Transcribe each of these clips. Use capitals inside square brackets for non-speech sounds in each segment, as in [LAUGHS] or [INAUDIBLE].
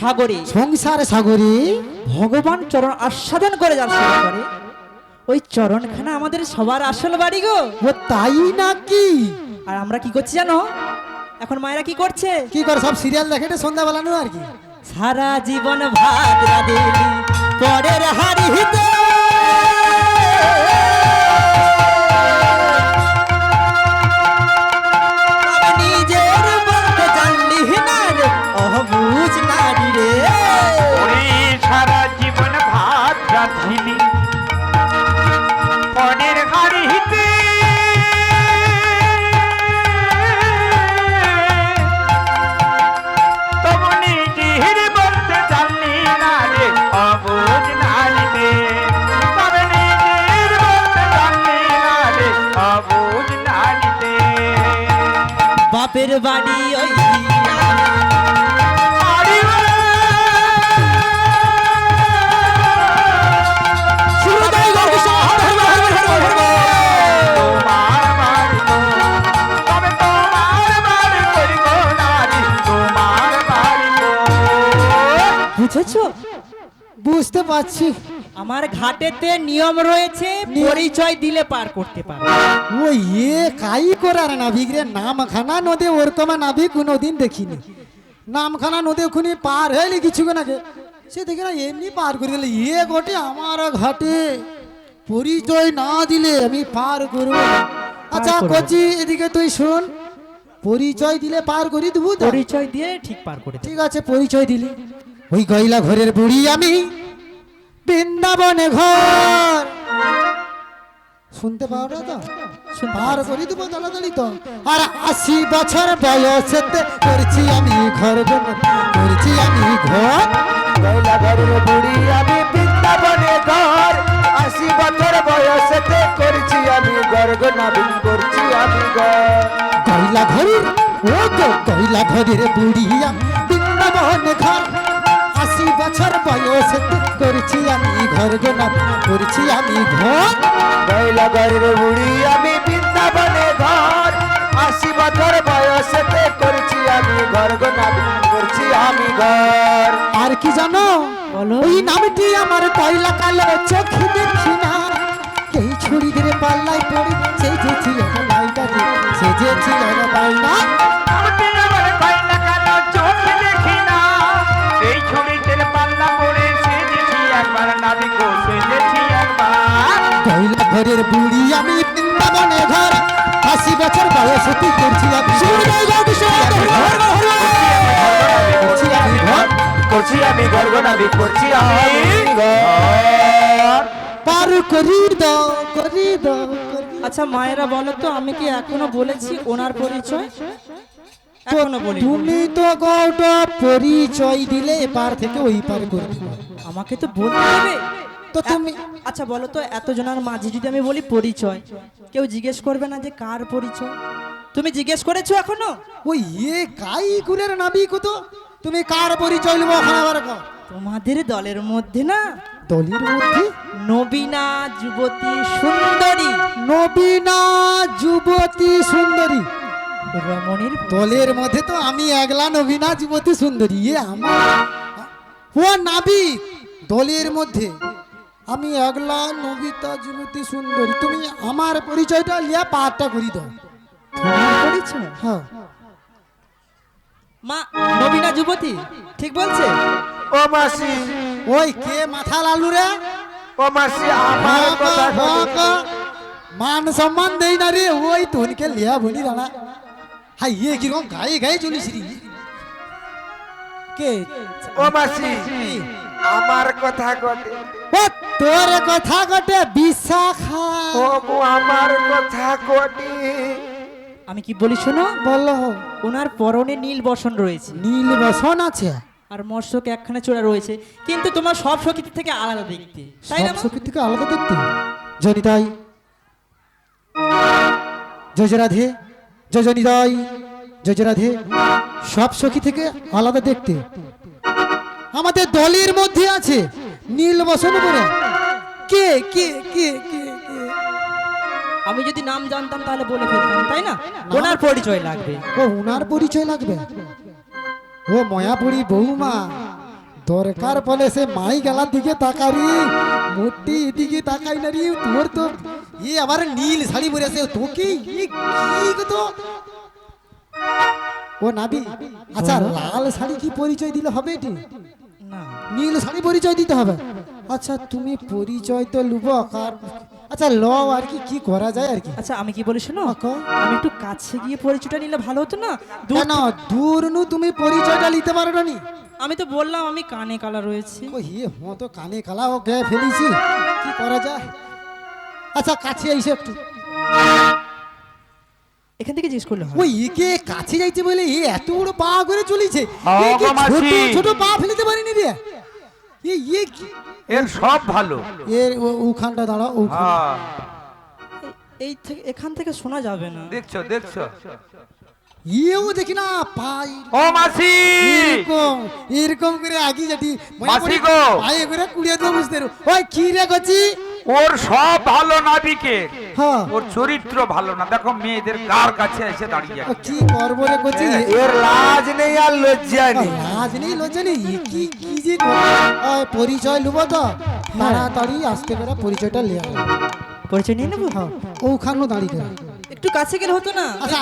সাগরে। সংসার সাগরে। ভগবান চরণ আস্বাদন করে যার করে ওই চরণখানা আমাদের সবার আসল বাড়ি গো। ও তাই নাকি? আর আমরা কি করছি জানো? এখন মায়েরা কি করছে? কি করে সব সিরিয়াল দেখে সন্ধ্যাবেলা নয় আর কি? সারা জীবন ভাত রাঁধেলি পরের হাড়িতে। বাড়ি। বুঝেছ? বুঝতে পারছি। আমার ঘাটেতে নিয়ম রয়েছে পরিচয় দিলে পার করতে পারবে ও ইয়ে কাই করার নাবিক রে? নামখানা নদী ওরকম নাবিক কোনোদিন দেখিনি। নামখানা নদী ওখানে পার হইলে কিছুক্ষণ আগে সে দেখে না এমনি পার করে দিলে ইয়ে ঘটে আমার ঘাটে। পরিচয় না দিলে আমি পার করব আচ্ছা। কচি এদিকে তুই শোন। পরিচয় দিলে পার করি দেবো পরিচয় দিয়ে ঠিক পার করে ঠিক আছে পরিচয় দিলি। ওই গয়লা ঘরের বুড়ি আমি। বৃন্দাবনে ঘর। শুনতে পাও না তো? পার করি দেবো তাড়াতাড়ি তো। আর আশি বছর বয়সেতে করছি আমি ঘর করছি আমি ঘর। ঘরের বুড়ি আমি বৃন্দাবনে ঘর। আশি বছর বয়সেতে করছি আমি গর্গ নাবিন করছি আমি ঘর। গয়লা ঘরের ও গো গয়লা ঘরের বুড়ি আমি বৃন্দাবনে ঘর। আশি বছর বয়সেতে করছি আমি ঘর গোনা করছি আমি ঘর। গয়লা ঘরের বুড়ি আমি বৃন্দাবনে ঘর। আশি বছর বয়সেতে করছি আমি গর্গ নাবিন করছি আমি ঘর। আর কি জানো? বলো। ওই নামটি আমার কয়লা কালো চোখ দেখি না। এই ছুরি ধরে পাল্লাই পড়ি সেই যে ছিল লাইটা যে ছিল ঘরের বুড়ি আমি বৃন্দাবনে ঘর। আশি বছর বয়সে তুই করছি আমি করছি আমি করছি পার করি দাও করি দাও আচ্ছা মায়েরা বলো তো আমি কি এখনও বলেছি ওনার পরিচয়? এখনও বলি তুমি তো গৌটা পরিচয় দিলে এপার থেকে ওই পার করে দিবে আমাকে তো বলতে হবে। তো তুমি আচ্ছা বলো তো এতজনের মাঝে যদি আমি বলি পরিচয় কেউ জিজ্ঞেস করবে না যে কার পরিচয়? তুমি জিজ্ঞেস করেছ এখনও? ওই এ কাই কুলের নাবি কত? তুমি কার পরিচয় নেব ওখানে আবার কও। তোমাদের দলের মধ্যে না? দলের মধ্যে? নবীনা যুবতী সুন্দরী। নবীনা যুবতী সুন্দরী। রমণীর দলের মধ্যে তো আমি একলা নবীনা যুবতী সুন্দরী এ আমার ও নাবি দলের মধ্যে। আমি একলা নবিতা যুবতী সুন্দরী। তুমি আমার পরিচয়টা লিয়া পাঠটা করি দাও। পরিচয়? হ্যাঁ। মা নবীনা যুবতী ঠিক বলছে? ও মাসি। ওই কে মাথা লালু রে? ও মাসি আমার কথা। মান সম্মান দেই না রে ওই তোনকে লিয়া বলি দাঁড়া হাই ইয়ে কীরকম গায়ে গায়ে চলিস রে। কে? ও মাসি। আমার কথা কটে ও তোর কথা কটে বিশাখা। ও আমার কথা কটে আমি কি বলি শোনো? বলো। ওনার পরনে নীল বসন রয়েছে। নীল বসন আছে? আর মৎস্যক একখানে চূড়া রয়েছে। কিন্তু তোমার সব সখীর থেকে আলাদা দেখতে। তাই না সব থেকে আলাদা দেখতে? জনিতাই জয় জয় রাধে জয় জনিতাই জয় জয় রাধে। সব সখী থেকে আলাদা দেখতে। আমাদের দলের মধ্যে আছে। নীল বসন পরে কে কে কে কে আমি যদি নাম জানতাম তাহলে বলে ফেলতাম তাই না? ওনার পরিচয় লাগবে। ও ওনার পরিচয় লাগবে? ও ময়াপুরি বৌমা। দরকার বলে সে মাই গেলার দিকে তাকারি মোটি এদিকে তাকাই না রে তোর তো ই আবার নীল শাড়ি পরে আছে। তোকে ই কি তো? ও নাবি আচ্ছা লাল শাড়ি কি পরিচয় দিলে হবে এটি? নীল শাড়ি পরিচয় দিতে হবে। আচ্ছা তুমি পরিচয় তো লুব আর আচ্ছা ল আর কি কি করা যায় আর কি? আচ্ছা আমি কি বলি শোনো? আমি একটু কাছে গিয়ে পরিচয়টা নিলে ভালো হতো না? দূর কেন? দূর নু তুমি পরিচয়টা নিতে পারো না নি আমি তো বললাম আমি কানে কালা রয়েছে। ও হে হ্যাঁ তো কানে কালা ও গে ফেলিছি। কি করা যায়? আচ্ছা কাছে আইসো একটু। এখান থেকে জিজ্ঞেস করলে ওই একে কাছে যাইতে বলে এ এত বড় পা করে চলেছে। ছোট ছোট পা ফেলতে পারিনি রে। এর সব ভালো। এর ওখানটা দাঁড়াও ওখান। হ্যাঁ। এই থেকে এখান থেকে শোনা যাবে না। দেখছ দেখছ। ইয়েও দেখি না পাই ও মাসি! এরকম এরকম করে আগি যেটি মাসি গো। পায়ে করে কুড়িয়ে বুঝতে। ওই কি রে গছি ওর সব ভালো নাবিকে। হ্যাঁ। ওর চরিত্র ভালো না। দেখো মেয়েদের কার কাছে এসে দাঁড়িয়ে ও কি করব রে গছি এর লাজ নেই আর লজ্জা লাজ নেই লজ্জা নেই? কি কি যে ওই পরিচয় লুবো তো। তাড়াতাড়ি আসতে করে পরিচয়টা লিয়া পরিচয় নিয়ে নেব? হ্যাঁ ওখানে দাঁড়িয়ে করে একটু কাছে গেলে হতো না? আচ্ছা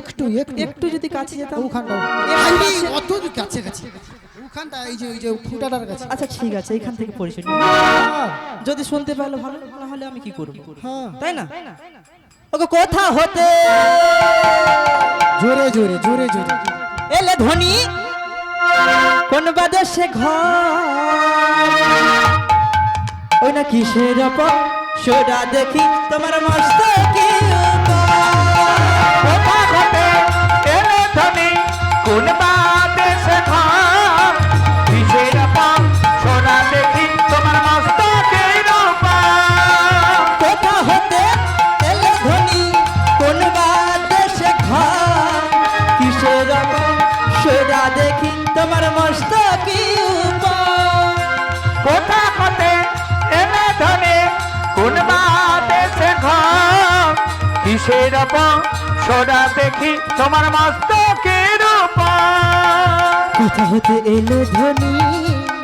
একটু একটু। একটু যদি কাছে যেতাম। ওখানটা। অত কাছে কাছে ওখানটা এই যে ওই যে ফুটাটার কাছে। আচ্ছা ঠিক আছে এখান থেকে পরিচয় হ্যাঁ, যদি শুনতে পারলে ভালো না হলে আমি কি করব? হ্যাঁ। তাই না? ওকে কথা হতে জোরে জোরে জোরে জোরে। এলে ধনী কোন বাদেশে ঘর। ওই না কিসের ওপর সোডা দেখি তোমার মস্ত কি তোমার মস্ত কি কোথা ঘটে এলে ধনী? কোন বাদেশে ঘর? কিসের দেখি তোমার মস্তকের কোথা হতে এলো ধনী?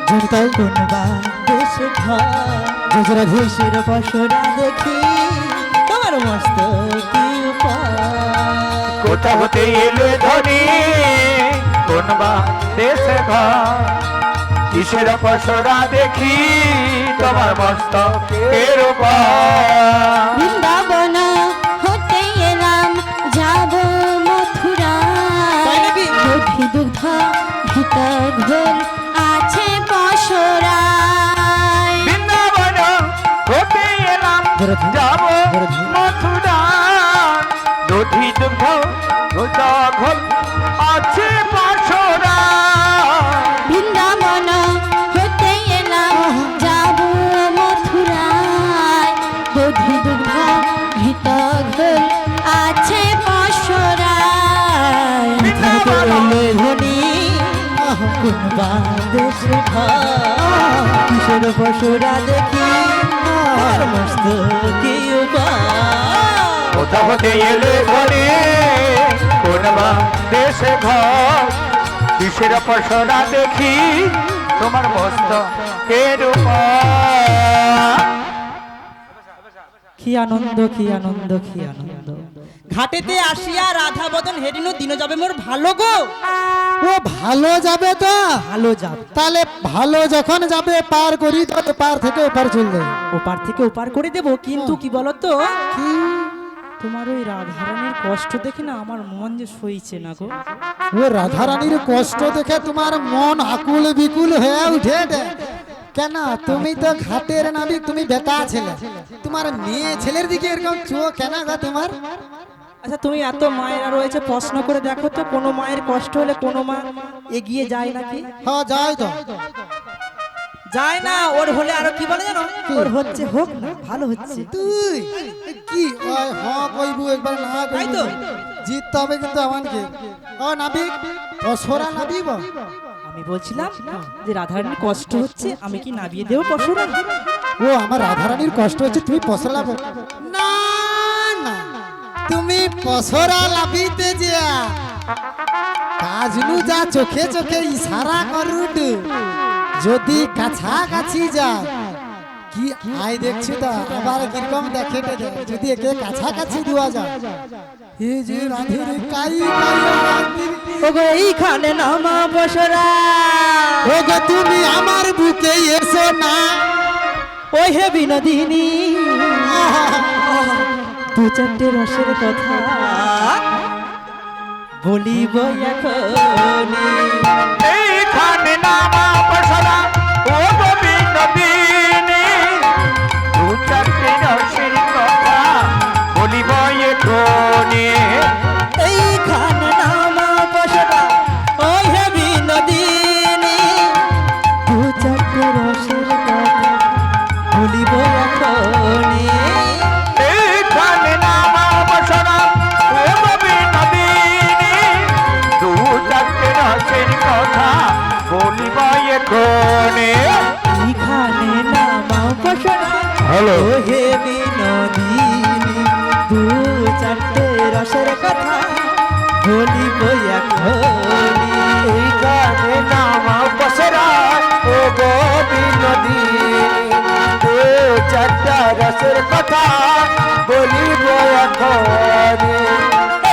জনতাই কোন বাদেশে ঘর? দেখি তোমার মস্ত কোথা হতে এলো ধনী? কোন বা দেশে ঘর। কিসের পশরা দেখি? তোমার মস্ত এর বৃন্দাবন হতে এলাম যাব মথুরা? দধি দুগ্ধ বাদেশে কিসের পশরা দেখি মস্ত কি উপায়? কোথা হতে এলে ঘরে কোন বা দেশে ঘর কিসের পশরা দেখি? তোমার মস্ত এর কি আনন্দ কি আনন্দ কি আনন্দ। ঘাটেতে আসিয়া রাধা বদন হেরিনু দিন যাবে মোর ভালো গো। ও ভালো যাবে তো? ভালো যাবে। তাহলে ভালো যখন যাবে পার করি তো পার থেকে ওপার চলবে ওপার থেকে ওপার করে দেব কিন্তু কি বলতো? তোমার ওই রাধারানীর কষ্ট দেখে না আমার মন যে সইছে না গো। ও রাধারানীর কষ্ট দেখে তোমার মন আকুল বিকুল হয়ে উঠে। কেন? তুমি তো ঘাটের নাবিক তুমি বেটা ছেলে। তোমার মেয়ে ছেলের দিকে এরকম চোখ কেন গা তোমার? আচ্ছা তুমি এত মায়েরা রয়েছে প্রশ্ন করে দেখো তো কোনো মায়ের কষ্ট হলে কোনো মা এগিয়ে যায় নাকি? হ্যাঁ যাই তো। যায় না ওর হলে আরও কি বলে জানো? ওর হচ্ছে হোক না ভালো হচ্ছে। তুই কি? ওই হ্যাঁ কইবু একবার না তাই তো। জিততে হবে কিন্তু আমাকে ও নাবিক অসরা নাবিব। আমি বলছিলাম যে রাধারানীর কষ্ট হচ্ছে আমি কি নাবিয়ে দেবো পশুরা? ও আমার রাধারানীর কষ্ট হচ্ছে তুমি না না! তুমি পসরা লাভিতে যা কাজনু যা চোখে চোখে ইশারা করুট যদি কাছাকাছি যা কি আয় দেখছি তো আবার কীরকম দেখে। যদি একে কাছাকাছি দেওয়া যায়। এই যে রাধের কাই ওগো এইখানে নামা বসরা ওগো তুমি আমার বুকে এসো না। ওই হে বিনোদিনী। [LAUGHS] দু চারটে রসের কথা। বলিব এখনই হ্যালো হে বিনোদিনী দু চারটে রসের কথা বলিব এখনই? এইখানে নামা বসরা ও গোবিন্দ বিনী দু চারটা রসের কথা বলি এখনি এইখানে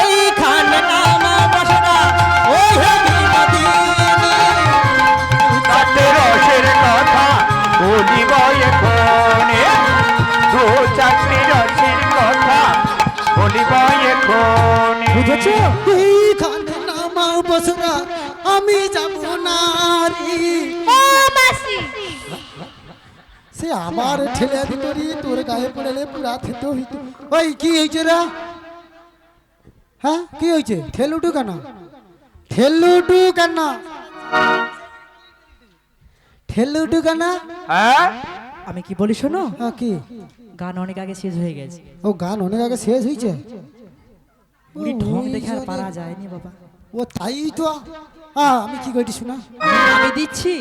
বুঝেছ এইখানে নামাও বসরা আমি যাব না রে। ও মাসি। সে আমার ঠেলে দিত রে তোর গায়ে পড়লে পুরা থেত হইত। ওই কি হয়েছে রে? হ্যাঁ কি হয়েছে ঠেলুটু কেন? ঠেলুটু কেন? ঠেলুটু কেন? হ্যাঁ? আমি কি বলি শোনো? হ্যাঁ, কি? গান অনেক আগে শেষ হয়ে গেছে। ও গান অনেক আগে শেষ হয়েছে উনি ঢং দেখে আর পারা যায়নি বাবা। ও তাই তো? আমি কি কইটি শোনা? আমি দিচ্ছি।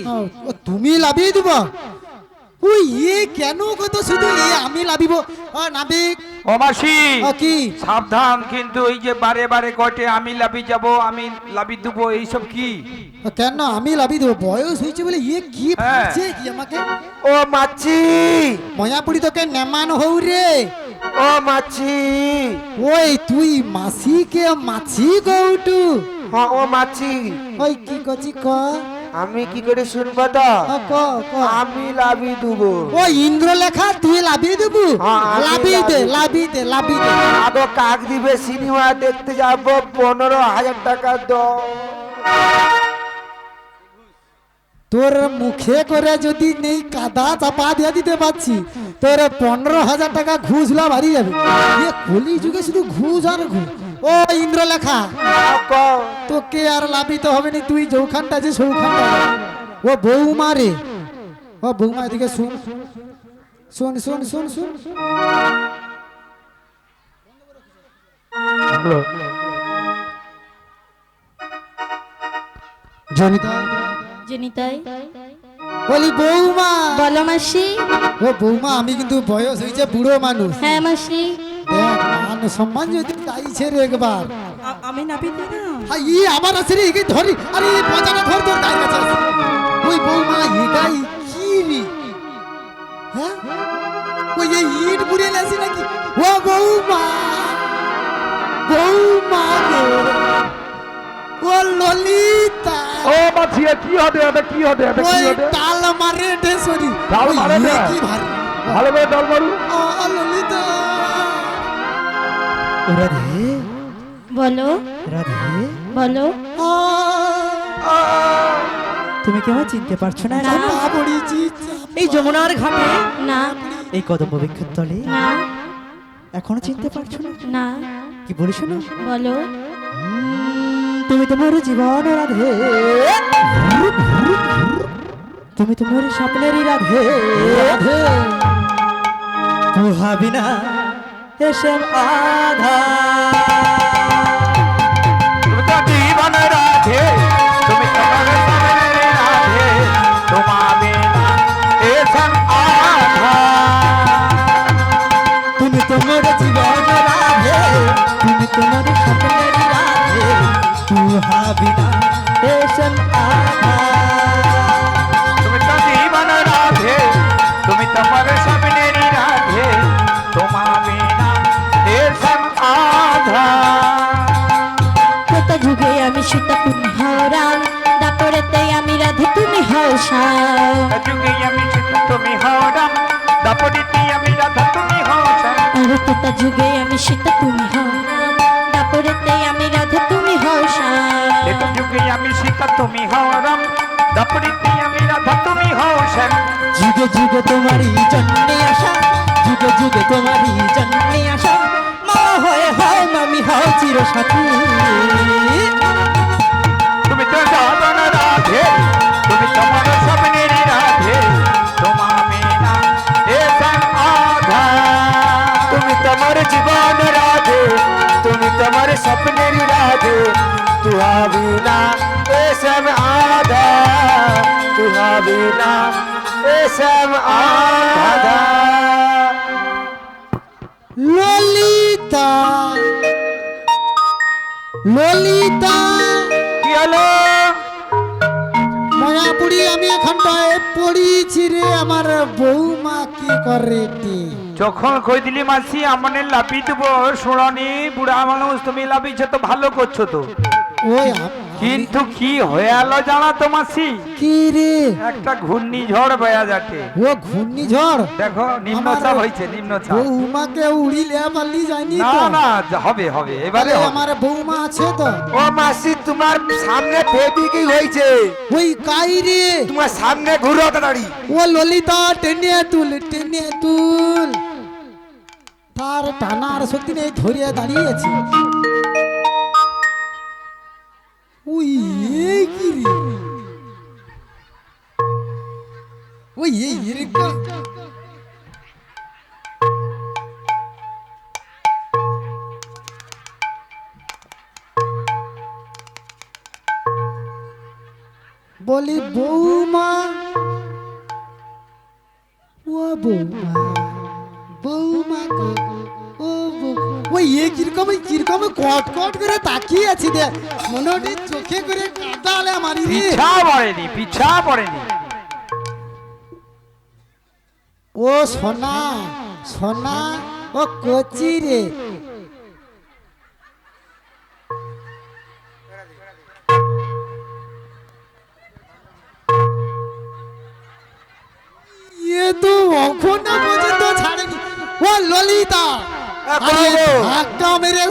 ও তুমি লাভিয়ে দিব? ওই ইয়ে কেন কত শুধু এ আমি লাভিব? ও নাবিক। ও মাসি কি? সাবধান কিন্তু এই যে বারে বারে কটে আমি লাভি যাব আমি লাভি দেবো এইসব কি? কেন আমি লাভি দেবো? বয়স হয়েছে বলে ইয়ে কি হ্যাঁ। ভাবছে কি আমাকে? ও মাছি! ময়াপুরি তোকে নেমান হৌ রে ও মাছি। ওই তুই মাসিকে মাছি গৌটু হ্যাঁ ও মাছি। ওই কি কচি ক? আমি কি করে শুনব তো? ক ক। আমি লাভি দেবো। ও ইন্দ্রলেখা তুই লাভি দেবু? লাভি দে লাভি। লাভি দে লাভি দে। আদো কাক দিবে সিনেমা দেখতে যাব পনেরো হাজার টাকা দাও। তোর মুখে করে যদি নেই কাদা চাপা দিয়ে দিতে পারছি তোর পনেরো হাজার টাকা ঘুষ লা বাড়ি যাবে। এ কলি যুগে শুধু ঘুষ আর ঘুষ ও ইন্দ্রলেখা তোকে আর লাভিত হবে না তুই যৌখানটা যে সৌখানটা ও বৌমা রে। ও বৌমা এদিকে শুন। শুন শুন শুন শুন। জনিতা জনিতাই বলি বৌমা। বলো মাসি। ও বৌমা আমি কিন্তু বয়স হয়েছে বুড়ো মানুষ। হ্যাঁ মাসি। মান সম্মান যদি চাইছে রে একবার। আমি নাপিত না আর ই আমার আছে রে একে ধরি। আরে এই পচাটা ধর তোর গায়ে কাছে আছে। ওই বৌমা এটাই কি রে হ্যাঁ? ওই এই ইট বুড়ে লাসি নাকি? ও বৌমা বৌমা গো ও ললিতা। ও মাছি এ কি হবে এটা কি হবে এটা কি হবে? তাল মারে ডেসরি তাল মারে না? ভালো করে দল মারু ও ললিতা। রাধে। বলো। রাধে। বলো। তুমি কি আমায় চিনতে পারছ না? এই যমুনার ঘাটে। না। এই কদম্ব বৃক্ষের তলে। না। এখনও চিনতে পারছ না? না। কি বলিস না বলো। তুমি তোমার জীবন রাধে। তুমি তোমার স্বপ্নেরই রাধে। রাধে। তুহা না এসব আধা। শ্যাম যুগে আমি সীতা তুমি হও দাপরেতে আমি রাধা তুমি হও শ্যাম যুগে আমি সীতা তুমি হও রাম। দাপরিতে আমি রাধা তুমি হও শ্যাম যুগে যুগে তোমারই জন্যে আসা। যুগে যুগে তোমারই জন্যে আসা। মা হয়ে হও মামি হও চির তুমি তোমার জীবন রাধে তুমি তোমার স্বপ্নের রাধে তুহা বিনা এ সব আধা তুহা বিনা এ সব আধা ললিতা ললিতা কি হলো ময়াপুরি আমি এখানটায় পড়িছি রে আমার বৌমা কি করে? যখন কই দিলি মাসি আমনে লাপি দেবো শুনানি বুড়া মানুষ তুমি লাপিছ তো ভালো করছ তো ওই কিন্তু কি হয়ে এলো জানা তো মাসি? কি রে? একটা ঘূর্ণিঝড় বয়া যাচ্ছে ও ঘূর্ণিঝড়? দেখো নিম্নচাপ হয়েছে নিম্নচাপ। বৌমাকে উড়িলে পারলি যায়নি না না হবে হবে। এবারে আমার বৌমা আছে তো। ও মাসি তোমার সামনে বেবি কি হয়েছে। ওই কাই রে? তোমার সামনে ঘুরো দাঁড়ি ও ললিতা টেনে তুল টেনে তুল। তার টানার শক্তি নেই ধরিয়ে দাঁড়িয়েছে। ওই এই কি রে ওই এই এরকম বলি বৌমা ও বৌমা বৌমা গো, ও বৌ- এ কীরকম কীরকম কট কট করে তাকিয়ে আছি দে মনে হচ্ছে চোখে করে কাদালে মারি পিছা পড়েনি পিছা পড়েনি। ও সোনা সোনা ও কচি রে।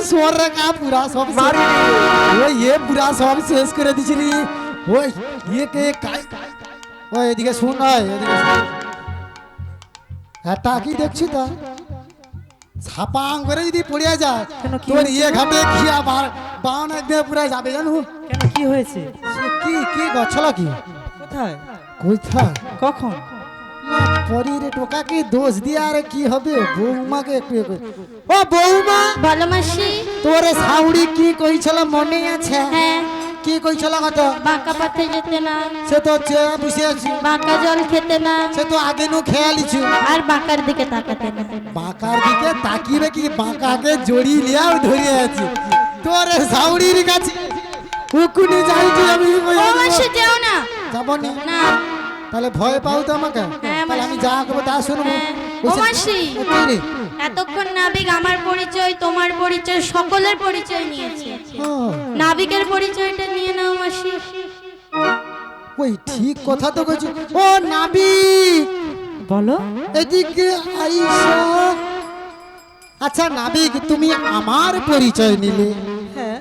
সোর কা পুরা সব মারি ওই এ পুরা সব শেষ করে দিছিলি ওই ইয়ে কে কাই ওই এদিকে শুন ওই এদিকে শুন এটা কি দেখছি তো ছাপাং করে যদি পড়ে যায় তোর ইয়ে ঘাটে খিয়া বার বান একদম পুরা যাবে জানো কেন কি? হয়েছে কি কি গছলা কি কোথায়? কোথা কখন? না পরীরে টোকাকে দোষ দিয়ে আর কি হবে? বৌমাকে একটু ও বৌমা! বলো মাসি। তোর সাউরি কি কইছিল মনে আছে? হ্যাঁ। কি কইছিল কত? বাঁকা পথে যেতে না। সে তো বসে আছি। বাঁকা জল খেতে না। সে তো আগে নু খেয়ালিছু। আর বাঁকার দিকে তাকাতে না। বাঁকার দিকে তাকিয়ে কি? বাঁকাকে জড়ি লিয়াও ধরে আছি। তোর সাউরির কাছে উকুনি যাইছি আমি ও মাসি যেও না। যাব না? না। তাহলে ভয় পাও তো আমাকে? হ্যাঁ, যা করব তা শুনব। হ্যাঁ। এতক্ষণ নাবিক আমার পরিচয় তোমার পরিচয় সকলের পরিচয় নিয়েছে। নাবিকের পরিচয়টা নিয়ে নাও মাসি। ওই ঠিক কথা তো কইছি। ও নাবি বলো। এদিকে আইসা। আচ্ছা নাবিক তুমি আমার পরিচয় নিলে। হ্যাঁ।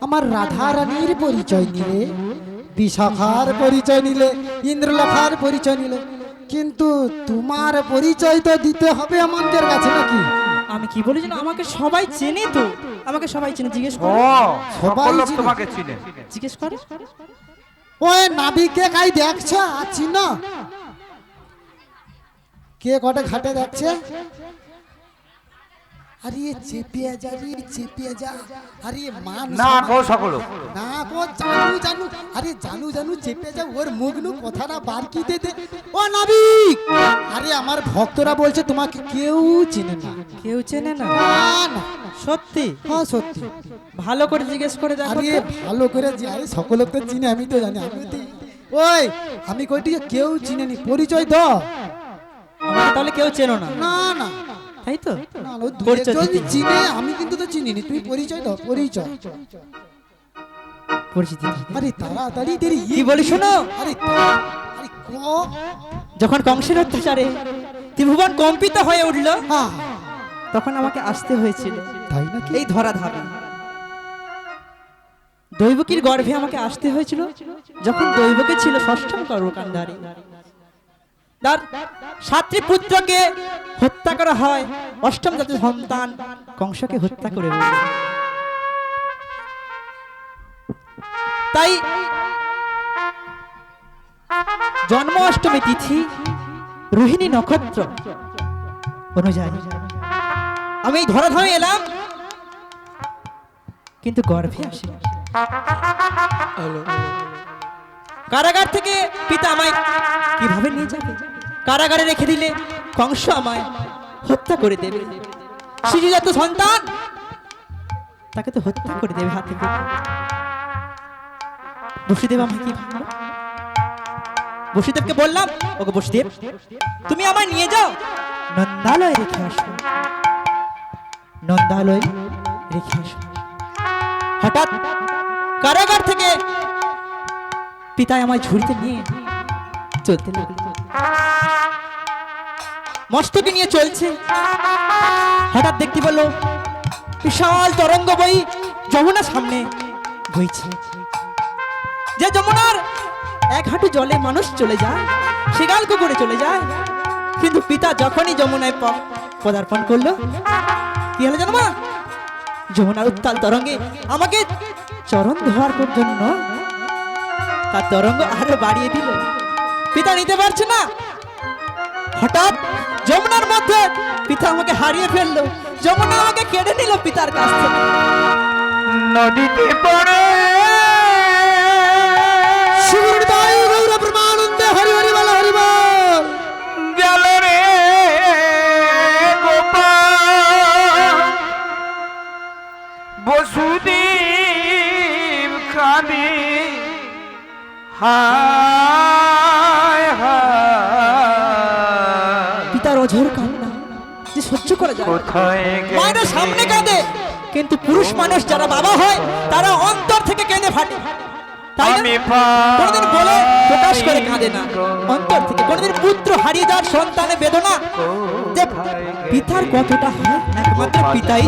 আমার রাধা রানীর পরিচয় নিলে। বিশাখার পরিচয় নিলে। ইন্দ্রলেখার পরিচয় নিলে। কিন্তু তোমার পরিচয় তো দিতে হবে আমাদের কাছে নাকি? আমি কি বলি যেন আমাকে সবাই চেনে তো? আমাকে সবাই চেনে জিজ্ঞেস করো। সবাই চিনে। তোমাকে চিনে। জিজ্ঞেস করো। ওই নাবিকে কাই দেখছ? আছি না। কে কটে ঘাটে দেখছে? আরে চেপিয়া যা রে চেপিয়া যা। আরে মান না গো সকল। না গো জানু জানু। আরে জানু জানু চেপে যা ওর মুখ নু কথাটা বার কি দে দে। ও নাবিক! আরে আমার ভক্তরা বলছে তোমাকে কেউ চিনে না। কেউ চেনে না? না সত্যি? হ্যাঁ সত্যি। ভালো করে জিজ্ঞেস করে দেখো আরে ভালো করে যে আরে সকল তো চিনে আমি তো জানি আমি তো ওই আমি কইটিকে কেউ চিনে নি পরিচয় দাও। আমাকে তাহলে কেউ চেনো না। না না। তাই তো? না। চিনে আমি কিন্তু তো চিনিনি। তুই পরিচয় দাও পরিচয়। পরিচিতি আরে তাড়াতাড়ি দেরি কি বলি শোনো? আরে যখন কংসের অত্যাচারে ত্রিভুবন কম্পিত হয়ে উঠল হ্যাঁ তখন আমাকে আসতে হয়েছিল। তাই নাকি? এই ধরা ধাপে দৈবকীর গর্ভে আমাকে আসতে হয়েছিল যখন দৈবকে ছিল ষষ্ঠম কর্মকাণ্ডারী। তার সাতটি পুত্রকে হত্যা করা হয়। অষ্টম জাতির সন্তান কংসকে হত্যা করে তাই জন্ম অষ্টমী তিথি রোহিণী নক্ষত্র অনুযায়ী। আমি ধরা ধরে এলাম, কিন্তু গর্ভে আসে কারাগার থেকে পিতা আমায় কীভাবে নিয়ে যাবে? কারাগারে রেখে দিলে কংস আমায় হত্যা করে দেবে। শিশুজাত সন্তান, তাকে তো হত্যা করে দেবে হাতে বসুদেব আমায় কি ভাবলো? বসুদেবকে বললাম ওকে বসুদেব, তুমি আমায় নিয়ে যাও। নন্দালয়ে রেখে আসো। নন্দালয়ে রেখে আসো। হঠাৎ কারাগার থেকে পিতায় আমায় ঝুড়িতে নিয়ে চলতে লাগল। মস্তকে নিয়ে চলছে। হঠাৎ দেখতে পেল বিশাল তরঙ্গ বই যমুনা সামনে বইছে। যে যমুনার এক হাঁটু জলে মানুষ চলে যায় সেগাল করে চলে যায়। কিন্তু পিতা যখনই যমুনায় পদার্পণ করল, কি হলো জানো মা? যমুনার উত্তাল তরঙ্গে আমাকে চরণ ধোয়ার জন্য তার তরঙ্গ আরও বাড়িয়ে দিল। পিতা নিতে পারছে না। হঠাৎ যমুনার মধ্যে পিতা আমাকে হারিয়ে ফেলল। যমুনা আমাকে কেড়ে নিল পিতার কাছ থেকে। নদীতে পড়ে হায় পিতার অঝোর কান্না যে সহ্য করা যায় মায়েরা সামনে কাঁদে কিন্তু পুরুষ মানুষ যারা বাবা হয় তারা অন্তর থেকে কেঁদে ফাটে। কোনদিন বলে প্রকাশ করে কাঁদে না। অন্তর থেকে কোনদিন পুত্র হারিয়ে যাওয়ার সন্তানের বেদনা যে পিতার কতটা হয়? একমাত্র পিতাই